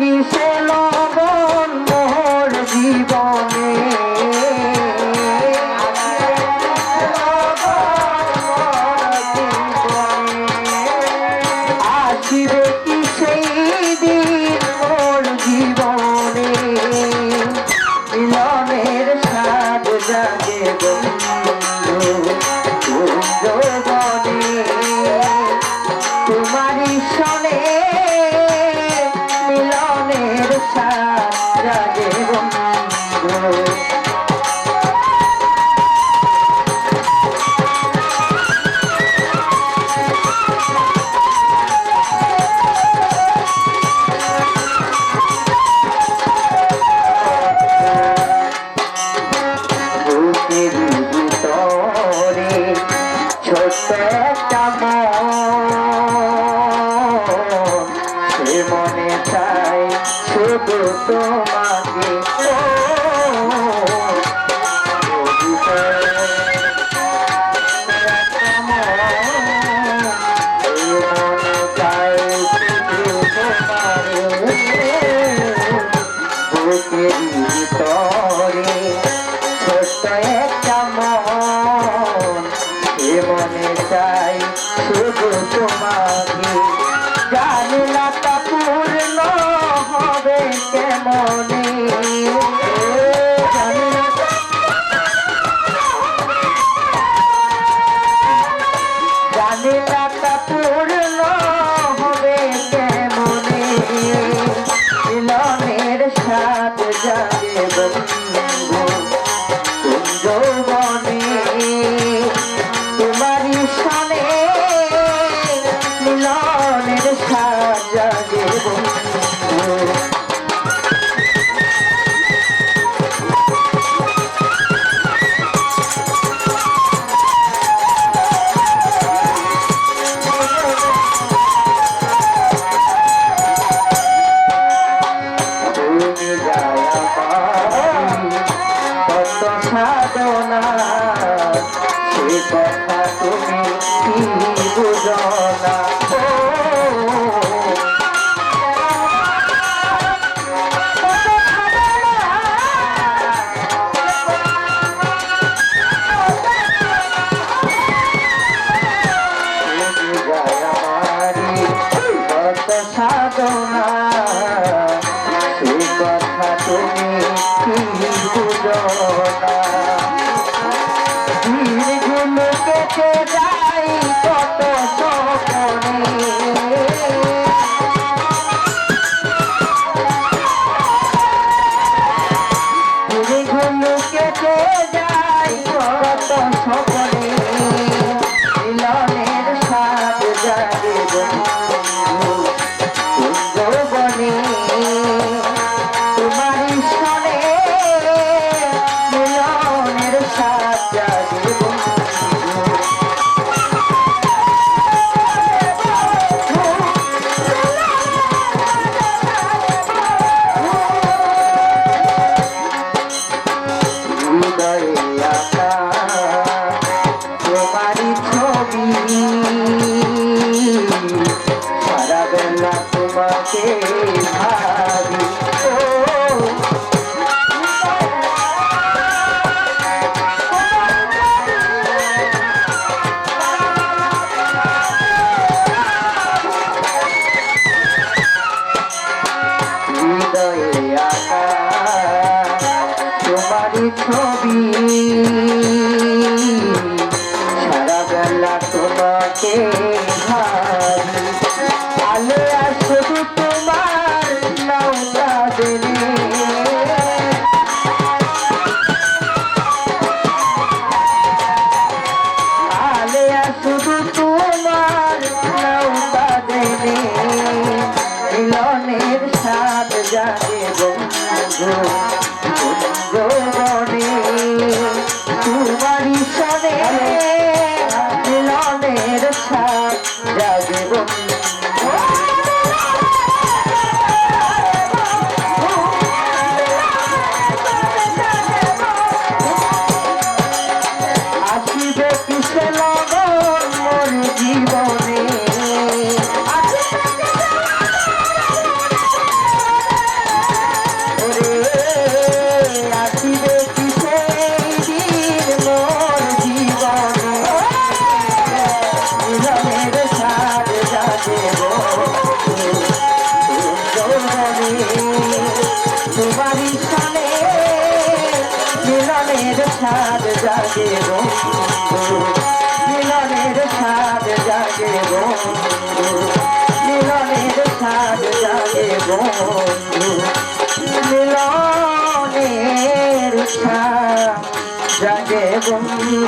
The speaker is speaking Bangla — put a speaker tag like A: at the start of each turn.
A: কিসে লো ভিতরে ছোট্ট চাই জানি না তা পূর্ণ হবে কেমনে। কথা তুমি কি বুঝনা সাধনা সে কথা তুমি কি বুঝনা সাদ জাগে বন্ধু মিলনের সাদ জাগে বন্ধু মিলনের সাদ জাগে বন্ধু মিলনের সাদ জাগে বন্ধু